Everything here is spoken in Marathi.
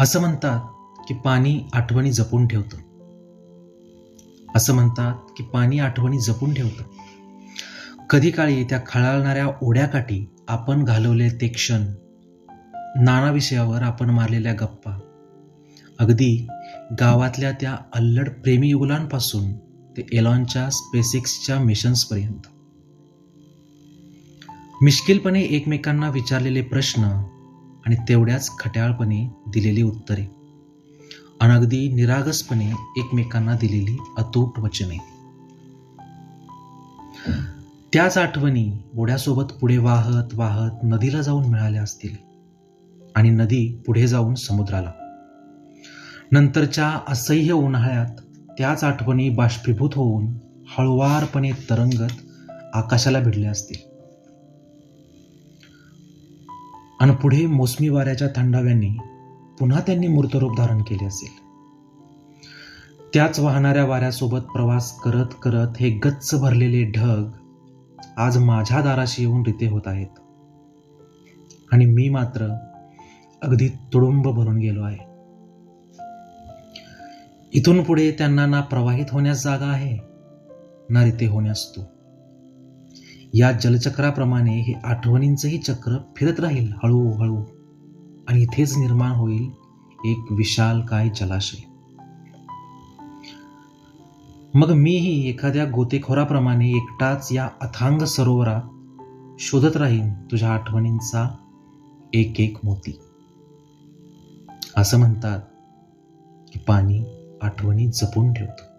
असं म्हणतात की पाणी आठवणी जपून ठेवतं. असं म्हणतात की पाणी आठवणी जपून ठेवतं. कधी काळी त्या खळाळणाऱ्या ओढ्याकाठी आपण घालवले ते क्षण नाना विषयावर आपण मारलेल्या गप्पा. अगदी गावातल्या त्या अल्लड प्रेमी युगलांपासून ते एलॉनच्या स्पेसिक्सच्या मिशन्सपर्यंत. मिश्किलपणे एकमेकांना विचारलेले प्रश्न आणि तेवढ्याच खट्याळपणे दिलेली उत्तरे. अनगदी निरागसपणे एकमेकांना दिलेली अतूट वचने. त्याच आठवणी बोड्यासोबत पुढे वाहत वाहत नदीला जाऊन मिळाल्या असतील आणि नदी पुढे जाऊन समुद्राला. नंतरच्या असह्य उन्हाळ्यात त्याच आठवणी बाष्पीभूत होऊन हळुवारपणे तरंगत आकाशाला भिडल्या असतील. आणि पुढे मोसमी वाऱ्याच्या थंडाव्यांनी पुन्हा त्यांनी मूर्तरूप धारण केले असेल. त्याच वाहणाऱ्या वाऱ्यासोबत प्रवास करत करत हे गच्च भरलेले ढग आज माझ्या दाराशी येऊन रिते होत आहेत. आणि मी मात्र अगदी तुडुंब भरून गेलो आहे. इथून पुढे त्यांना ना प्रवाहित होण्यास जागा आहे ना रिते होण्यास तू. या जलचक्राप्रमाणे हे आठवणींचंही चक्र फिरत राहील हळूहळू. आणि इथेच निर्माण होईल एक विशाल काय जलाशय. मग मीही एखाद्या गोतेखोराप्रमाणे एकटाच या अथांग सरोवरात शोधत राहीन तुझ्या आठवणींचा एक एक मोती. असं म्हणतात की पाणी आठवणी जपून ठेवतो.